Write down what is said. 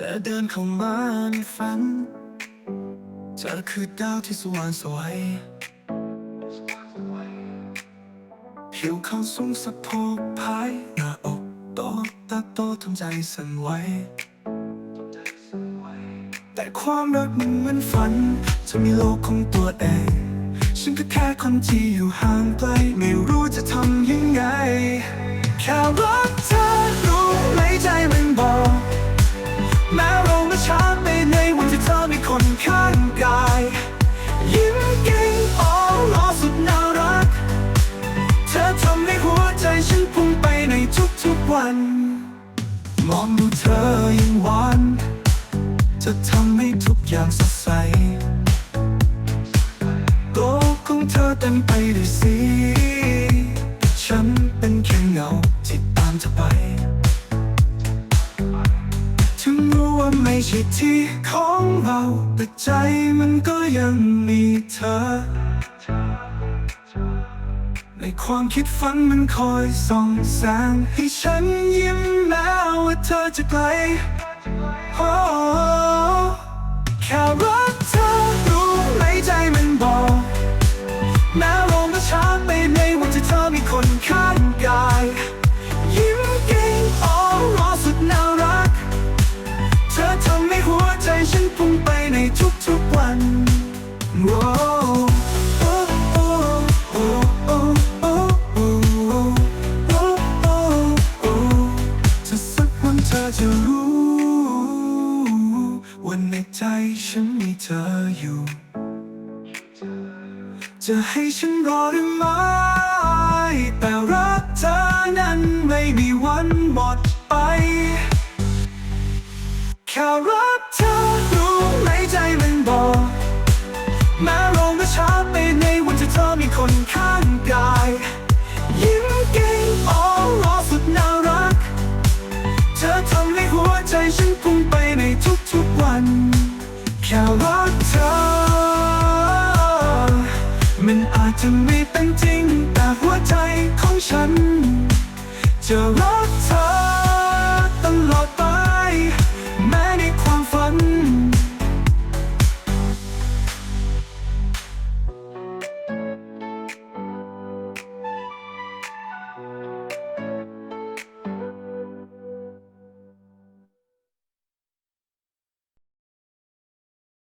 จะเดินเข้ามาในฝัน เธอคือดาวที่สว่างสวย ผิวเขาสูงสะโพกพายหน้าอกโตตาโตทำใจสั่นไหวแต่ความรักมันเหมือนฝัน จะมีโลกของตัวเอง ฉันก็แค่คนที่อยู่ห่างไกล ไม่รู้จะทำยังไง แค่รัก วัน มองดูเธอยิ่งหวาน จะทำให้ทุกอย่างสดใสโลกของเธอเต็มไปด้วยสีฉันเป็นแค่เงาที่ตามเธอไป ถึงรู้ว่าไม่ใช่ที่ของเรา แต่ใจมันก็ยังมีเธอ ในความคิดฝันมันคอยส่องแสง ให้ฉันยิ้มแม้ว่าเธอจะไกลโอ้แค่รักเธอรู้ไหมใจมันบอกแม้เรามาช้าไปในวันที่เธอมีคนข้างกาย ยิ้มเก่งอ๋อรอสุดน่ารัก เธอทำให้หัวใจฉันพุ่ง เธอจะรู้ว่าในใจฉันมีเธออยู่ จะให้ฉันรอหรือไม่แต่รักเธอนั้นไม่มีวันหมดไป แค่รักเธอรู้ไหมใจมันบอกแม้เรามาช้าไปในวันที่เธอมีคนข้างกาย แค่รักเธอ มันอาจจะไม่เป็นจริง แต่หัวใจของฉัน จะรักเธอ